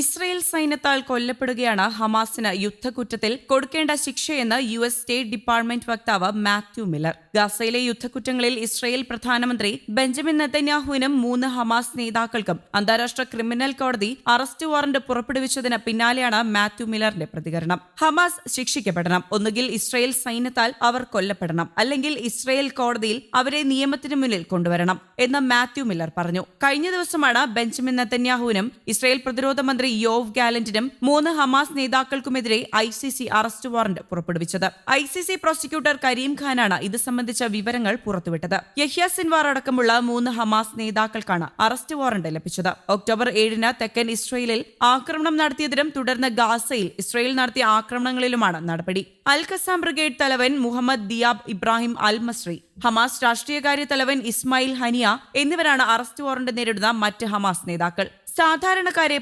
Israel സൈന്യത്താൽ കൊല്ലപ്പെടുകയാണ് ഹമാസിന് യുദ്ധക്കുറ്റത്തിൽ കൊടുക്കേണ്ട ശിക്ഷയെന്ന് യു എസ് സ്റ്റേറ്റ് ഡിപ്പാർട്ട്മെന്റ് വക്താവ് മാത്യു മില്ലർ. ഗാസയിലെ യുദ്ധക്കുറ്റങ്ങളിൽ ഇസ്രയേൽ പ്രധാനമന്ത്രി ബെഞ്ചമിൻ നെതന്യാഹുവിനും മൂന്ന് ഹമാസ് നേതാക്കൾക്കും അന്താരാഷ്ട്ര ക്രിമിനൽ കോടതി അറസ്റ്റ് വാറന്റ് പുറപ്പെടുവിച്ചതിന് പിന്നാലെയാണ് മാത്യു മില്ലറിന്റെ പ്രതികരണം. ഹമാസ് ശിക്ഷിക്കപ്പെടണം. ഒന്നുകിൽ ഇസ്രയേൽ സൈന്യത്താൽ അവർ കൊല്ലപ്പെടണം. അല്ലെങ്കിൽ ഇസ്രയേൽ കോടതിയിൽ അവരെ നിയമത്തിന് മുന്നിൽ കൊണ്ടുവരണം എന്ന് മാത്യു മില്ലർ പറഞ്ഞു. കഴിഞ്ഞ ദിവസമാണ് ബെഞ്ചമിൻ നെതന്യാഹുവിനും ഇസ്രയേൽ പ്രതിരോധ മന്ത്രി യോവ് ഗാലന്റിനും മൂന്ന് Hamas നേതാക്കൾക്കുമെതിരെ I C C arrest warrant പുറപ്പെടുവിച്ചത്. I C C prosecutor Karim ഖാനാണ് ഇത് സംബന്ധിച്ച വിവരങ്ങൾ പുറത്തുവിട്ടത്. യഹ്യ സിൻവാർ അടക്കമുള്ള മൂന്ന് ഹമാസ് നേതാക്കൾക്കാണ് അറസ്റ്റ് വാറന്റ് ലഭിച്ചത്. ഒക്ടോബർ ഏഴിന് തെക്കൻ ഇസ്രയേലിൽ ആക്രമണം നടത്തിയതിനും തുടർന്ന് ഗാസയിൽ ഇസ്രയേൽ നടത്തിയ ആക്രമണങ്ങളിലുമാണ് നടപടി. അൽ ഖസാം ബ്രിഗേഡ് തലവൻ Mohammed Diab Ibrahim Al Masri Hamas രാഷ്ട്രീയകാര്യ തലവൻ ഇസ്മായിൽ ഹനിയ എന്നിവരാണ് അറസ്റ്റ് വാറന്റ് നേരിടുന്ന മറ്റ് ഹമാസ് നേതാക്കൾ. സാധാരണക്കാരെ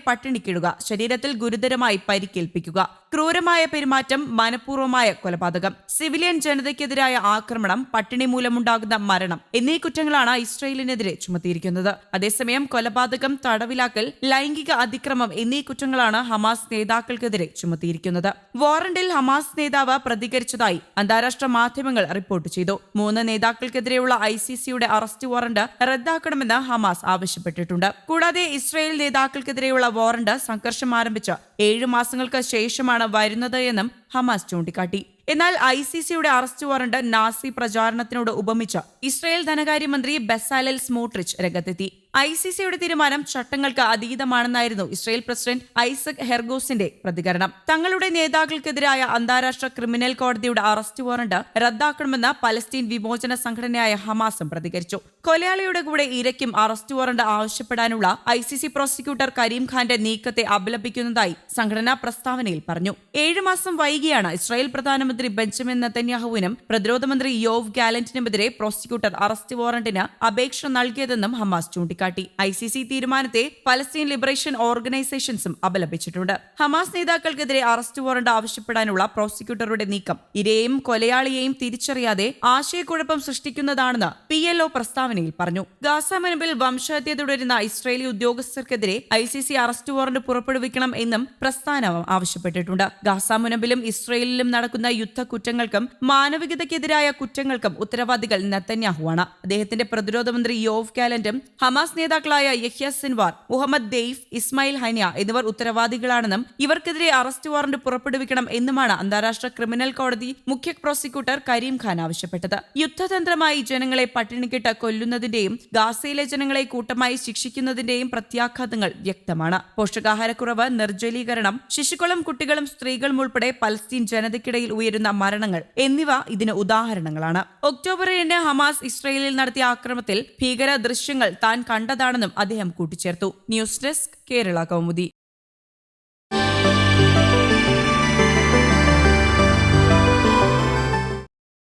പട്ടിണിക്കിടുക ശരീരത്തിൽ ഗുരുതരമായി പരിക്കേൽപ്പിക്കുക. ക്രൂരമായ പെരുമാറ്റം മനഃപൂർവമായ കൊലപാതകം. സിവിലിയൻ ജനതയ്ക്കെതിരായ ആക്രമണം പട്ടിണി മൂലമുണ്ടാകുന്ന മരണം എന്നീ കുറ്റങ്ങളാണ് ഇസ്രയേലിനെതിരെ ചുമത്തിയിരിക്കുന്നത്. അതേസമയം കൊലപാതകം തടവിലാക്കൽ ലൈംഗിക അതിക്രമം എന്നീ കുറ്റങ്ങളാണ് ഹമാസ് നേതാക്കൾക്കെതിരെ ചുമത്തിയിരിക്കുന്നത്. വാറന്റിൽ ഹമാസ് നേതാവ് പ്രതികരിച്ചതായി അന്താരാഷ്ട്ര മാധ്യമങ്ങൾ റിപ്പോർട്ട് ചെയ്തു. മൂന്ന് നേതാക്കൾക്കെതിരെയുള്ള ഐ സി സിയുടെ അറസ്റ്റ് വാറന്റ് റദ്ദാക്കണമെന്ന് ഹമാസ് ആവശ്യപ്പെട്ടിട്ടുണ്ട്. കൂടാതെ ഇസ്രയേൽ നേതാക്കൾക്കെതിരെയുള്ള വാറന്റ് സംഘർഷം ആരംഭിച്ച ഏഴു മാസങ്ങൾക്ക് ശേഷമാണ് വരുന്നത് എന്നും ഹമാസ് ചൂണ്ടിക്കാട്ടി. എന്നാൽ ഐ സി സിയുടെ അറസ്റ്റ് വാറണ്ട് നാസി പ്രചാരണത്തിനോട് ഉപമിച്ച ഇസ്രായേൽ ധനകാര്യമന്ത്രി ബെസാലൽ സ്മോട്രിച്ച് രംഗത്തെത്തി. ഐ സി സിയുടെ തീരുമാനം ചട്ടങ്ങൾക്ക് അതീതമാണെന്നായിരുന്നു ഇസ്രായേൽ പ്രസിഡന്റ് ഐസക് ഹെർഗോസിന്റെ പ്രതികരണം. തങ്ങളുടെ നേതാക്കൾക്കെതിരായ അന്താരാഷ്ട്ര ക്രിമിനൽ കോടതിയുടെ അറസ്റ്റ് വാറണ്ട് റദ്ദാക്കണമെന്ന് പലസ്തീൻ വിമോചന സംഘടനയായ ഹമാസും പ്രതികരിച്ചു. കൊലയാളിയുടെ കൂടെ ഇരയ്ക്കും arrest warrant ആവശ്യപ്പെടാനുള്ള I C C prosecutor Karim ഖാന്റെ നീക്കത്തെ അപലപിക്കുന്നതായി സംഘടനാ പ്രസ്താവനയിൽ പറഞ്ഞു. ഏഴു മാസം വൈകിയാണ് ഇസ്രായേൽ പ്രധാനമന്ത്രി ബെഞ്ചമിൻ നെതന്യാഹുവിനും പ്രതിരോധ മന്ത്രി യോവ് ഗാലന്റിനുമെതിരെ പ്രോസിക്യൂട്ടർ അറസ്റ്റ് വാറന്റിന് അപേക്ഷ നൽകിയതെന്നും ഹമാസ് ചൂണ്ടിക്കാട്ടി. ഐ സി സി തീരുമാനത്തെ പലസ്തീൻ ലിബറേഷൻ ഓർഗനൈസേഷൻസും അപലപിച്ചിട്ടുണ്ട്. ഹമാസ് നേതാക്കൾക്കെതിരെ അറസ്റ്റ് വാറണ്ട് ആവശ്യപ്പെടാനുള്ള പ്രോസിക്യൂട്ടറുടെ നീക്കം ഇരയെയും കൊലയാളിയെയും തിരിച്ചറിയാതെ ആശയക്കുഴപ്പം സൃഷ്ടിക്കുന്നതാണെന്ന് പി എൽ ഒ പ്രസ്താവനയിൽ പറഞ്ഞു. ഗാസ മുൻപിൽ വംശഹത്യ തുടരുന്ന ഇസ്രയേലി ഉദ്യോഗസ്ഥർക്കെതിരെ I C C arrest warrant പുറപ്പെടുവിക്കണം എന്നും പ്രസ്ഥാനം ആവശ്യപ്പെട്ടിട്ടുണ്ട്. ഗാസ മുനമ്പിലും ഇസ്രയേലിലും നടക്കുന്ന യുദ്ധ കുറ്റങ്ങൾക്കും മാനവികതയ്ക്കെതിരായ കുറ്റങ്ങൾക്കും ഉത്തരവാദികൾ നെത്തന്യാഹുവാണ് അദ്ദേഹത്തിന്റെ പ്രതിരോധ മന്ത്രി യോവ് കാലന്റും ഹമാസ് നേതാക്കളായ Yahya Sinwar Mohammed Deif Ismail Haniyeh എന്നിവർ ഉത്തരവാദികളാണെന്നും ഇവർക്കെതിരെ അറസ്റ്റ് വാറന്റ് പുറപ്പെടുവിക്കണം എന്നുമാണ് അന്താരാഷ്ട്ര ക്രിമിനൽ കോടതി മുഖ്യ പ്രോസിക്യൂട്ടർ കരീം ഖാൻ ആവശ്യപ്പെട്ടത്. യുദ്ധതന്ത്രമായി ജനങ്ങളെ പട്ടിണിക്കിട്ട് കൊല്ലുന്നതിന്റെയും ഗാസയിലെ ജനങ്ങളെ കൂട്ടമായി ശിക്ഷിക്കുന്നതിന്റെയും പ്രത്യാഘാതങ്ങൾ വ്യക്തമാണ്. പോഷകാഹാരക്കുറവ് നിർജലീകരണം ശിശുക്കളും കുട്ടികളും സ്ത്രീകളും ഉൾപ്പെടെ പലസ്തീൻ ജനതയ്ക്കിടയിൽ ഉയരുന്ന മരണങ്ങൾ എന്നിവ ഇതിന് ഉദാഹരണങ്ങളാണ്. ഒക്ടോബർ ഏഴിന് ഹമാസ് ഇസ്രയേലിൽ നടത്തിയ ആക്രമത്തിൽ ഭീകര ദൃശ്യങ്ങൾ താൻ കണ്ടതാണെന്നും അദ്ദേഹം കൂട്ടിച്ചേർത്തു. News desk Kerala Kaumudi.